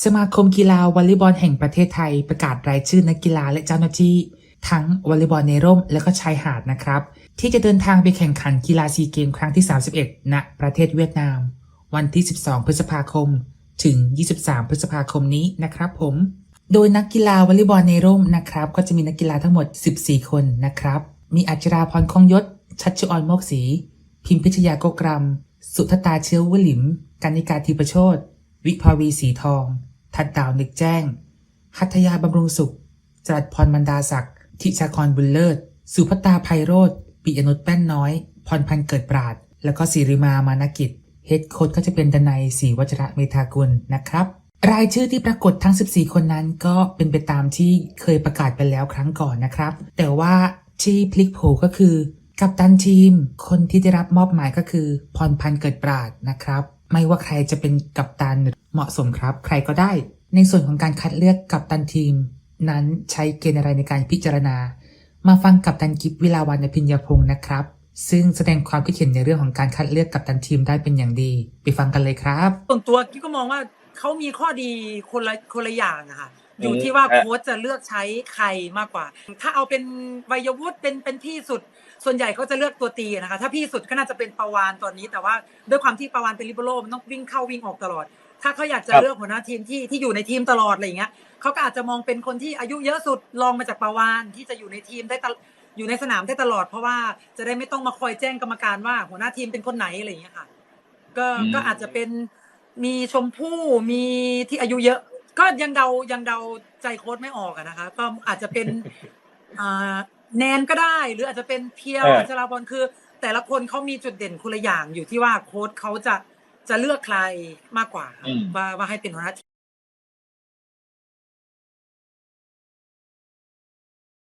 สมาคมกีฬาวอลเลย์บอลแห่งประเทศไทยประกาศรายชื่อนักกีฬาและเจ้าหน้าที่ ทั้งวอลเลย์บอลในร่มและก็ชายหาดนะครับ ที่จะเดินทางไปแข่งขันกีฬาซีเกมครั้งที่ 31 ณ ประเทศเวียดนาม วันที่ 12 พฤษภาคม ถึง 23 พฤษภาคมนี้นะครับผม โดยนักกีฬาวอลเลย์บอลในร่มนะครับ ก็จะมีนักกีฬาทั้งหมด 14 คนนะครับ มีอัจราพรคงยศ ชัชชออนโมกศรีพิมพิชยาโกกรัม สุทตาเชื้อวหลิมกานิกาธีประโชต วิภาวีสีทอง ทัดดาวนึกแจ้ง หัตยาบำรุงสุข จรัสพรมันดาศักดิ์ทิชากรบุญเลิศ สุภตาไพโรธปิยนุชแป้นน้อย พรพันธ์เกิดปราด แล้วก็สิริมามานกิจ เฮดโค้ชก็จะเป็นดนัยศรีวัชระเมธากุลนะครับ รายชื่อที่ปรากฏทั้ง 14 คนนั้นก็เป็นไปตามที่เคยประกาศไปแล้วครั้งก่อนนะครับ แต่ว่าที่พลิกโผก็คือ กัปตันทีม คนที่ได้รับมอบหมายก็คือ พรพันธ์เกิดปราดนะครับ ไม่ว่าใครจะเป็นกัปตันเหมาะสมครับ ใครก็ได้ ในส่วนของการคัดเลือกกัปตันทีม นั้นใช้เกณฑ์อะไรในการพิจารณา มาฟังกัปตันกิฟวิลาวันพิญญาพงศ์นะครับ ซึ่งแสดงความคิดเห็นในเรื่องของการคัดเลือกกัปตันทีมได้เป็นอย่างดี ไปฟังกันเลยครับส่วนตัวกิ๊ก็มองว่าเขามีข้อดีคนละคนละอย่างอะค่ะ อยู่อืมที่ว่าฮะโค้ชจะเลือกใช้ใครมากกว่า ถ้าเอาเป็นวัยวุฒิเป็นเป็นพี่สุด ส่วนใหญ่เขาจะเลือกตัวตีนะคะ ถ้าพี่สุดก็น่าจะเป็นประวานตอนนี้ แต่ว่าด้วยความที่ประวานเป็นลิเบโรมันต้องวิ่งเข้าวิ่งออกตลอด ถ้าเขาอยากจะครับเลือกหัวหน้าทีมที่ที่อยู่ในทีมตลอดอะไรอย่างเงี้ยเขาก็อาจจะมองเป็นคนที่อายุเยอะสุดลองมาจากประวานที่จะอยู่ในทีมได้ตลอยู่ในสนามได้ตลอด เพราะว่าจะได้ไม่ต้องมาคอยแจ้งกรรมการว่าหัวหน้าทีมเป็นคนไหนอะไรอย่างเงี้ยค่ะ ก็อืมก็อาจจะเป็นมีชมพู่มีที่อายุเยอะ ก็ยังเดายังเดาใจโค้ดไม่ออกอะนะคะ ก็อาจจะเป็นอ่าแนนก็ได้ หรืออาจจะเป็นเพียวเอออัอัชราบอลคือ แต่ละคนเขามีจุดเด่นคนละอย่างอยู่ที่ว่าโค้ดเขาจะจะเลือกใครมากกว่าค่ะอืมว่าว่าให้เป็นหัวหน้าทีม